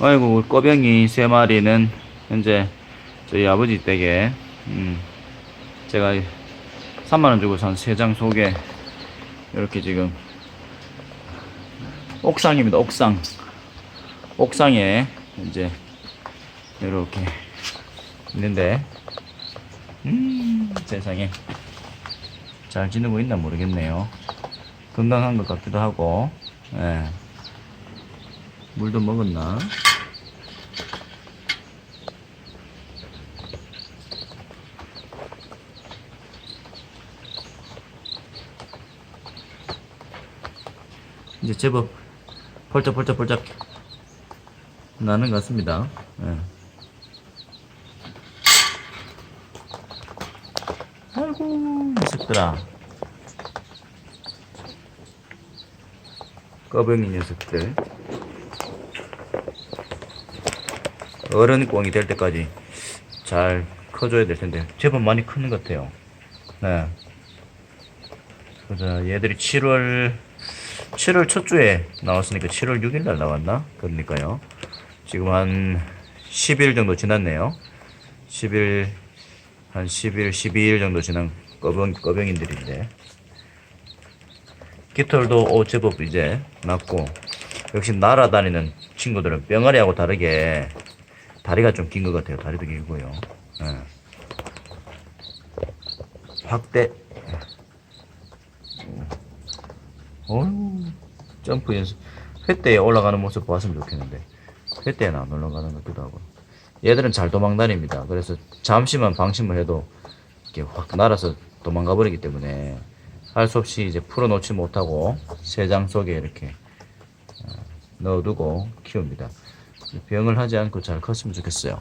아이고 꼬병이 세 마리는 현재 저희 아버지 댁에 음, 제가 3만원 주고 산 세 장 속에 이렇게 지금 옥상입니다 옥상 옥상에 이제 이렇게 있는데 음 세상에 잘 지내고 있나 모르겠네요 건강한 것 같기도 하고 예. 물도 먹었나 이제 제법 펄쩍펄쩍펄쩍 나는 것 같습니다. 예. 아이고, 녀석들아. 꺼병이 녀석들. 어른 꽁이 될 때까지 잘 커줘야 될 텐데, 제법 많이 크는 것 같아요. 네. 보자, 얘들이 7월 7월 첫 주에 나왔으니까 7월 6일 날 나왔나? 그러니까요. 지금 한 10일 정도 지났네요. 10일, 한 10일, 12일 정도 지난 꺼병, 꺼병인들인데. 깃털도 오, 제법 이제 났고, 역시 날아다니는 친구들은 병아리하고 다르게 다리가 좀 긴 것 같아요. 다리도 길고요. 예. 확대, 어휴, 점프 연습. 횟대에 올라가는 모습 봤으면 좋겠는데. 횟대에는 안 올라가는 것 같기도 하고. 얘들은 잘 도망 다닙니다. 그래서 잠시만 방심을 해도 이렇게 확 날아서 도망가 버리기 때문에 할 수 없이 이제 풀어놓지 못하고 새장 속에 이렇게 어, 넣어두고 키웁니다. 병을 하지 않고 잘 컸으면 좋겠어요.